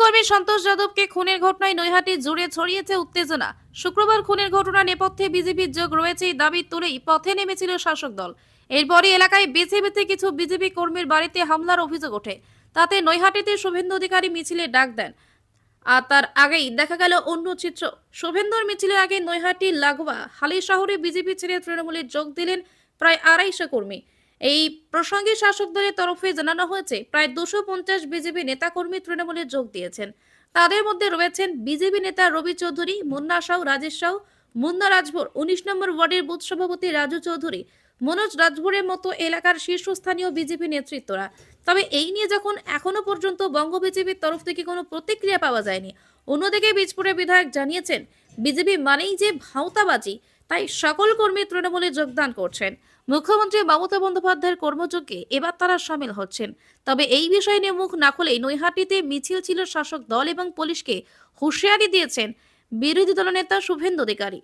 কর্মী সন্তোষ যাদবকে খুনের ঘটনায় নৈহাটি জুড়ে ছড়িয়েছে উত্তেজনা। শুক্রবার খুনের ঘটনা নেপথ্যে বিজেপির যোগ রয়েছে এই দাবি তুলেই পথে নেমেছিল শাসক দল। এরপরই এলাকায় বেছে বেছে কিছু বিজেপি কর্মীর বাড়িতে হামলার অভিযোগ ওঠে। তাতে নৈহাটিতে শুভেন্দু অধিকারী মিছিলে ডাক দেন। আর তার আগেই দেখা গেল অন্য চিত্র। শুভেন্দুর মিছিলের আগে নৈহাটি লাগোয়া হালি শহরে বিজেপি ছেড়ে তৃণমূলে যোগ দিলেন প্রায় আড়াইশো কর্মী। এই প্রসঙ্গে শাসক দলের তরফে জানানো হয়েছে, প্রায় দুশো পঞ্চাশ বিজেপি নেতাকর্মী তৃণমূলে যোগ দিয়েছেন। তাদের মধ্যে রয়েছেন বিজেপি নেতা রবি চৌধুরী, মুন্না সাউ, রাজেশ সাউ মুন্না রাজভর, উনিশ নম্বর ওয়ার্ডের বুথ সভাপতি রাজু চৌধুরী, মনোজ রাজভরের মতো এলাকার শীর্ষস্থানীয় বিজেপি নেতৃত্বরা। তবে এই নিয়ে যখন এখনও পর্যন্ত বঙ্গ বিজেপির তরফ থেকে কোনো প্রতিক্রিয়া পাওয়া যায়নি, অন্যদিকে বীজপুরের বিধায়ক জানিয়েছেন, বিজেপি মানেই যে ভাওতাবাজি, তাই সকল কর্মী তৃণমূলে যোগদান করছেন। মুখ্যমন্ত্রী মমতা বন্দ্যোপাধ্যায়ের কর্মযোগ্যে এবার তারা সামিল হচ্ছেন। তবে এই বিষয় নিয়ে মুখ না খুলেই নৈহাটিতে মিছিল ছিল শাসক দল এবং পুলিশকে হুঁশিয়ারি দিয়েছেন বিরোধী দলনেতা শুভেন্দু অধিকারী।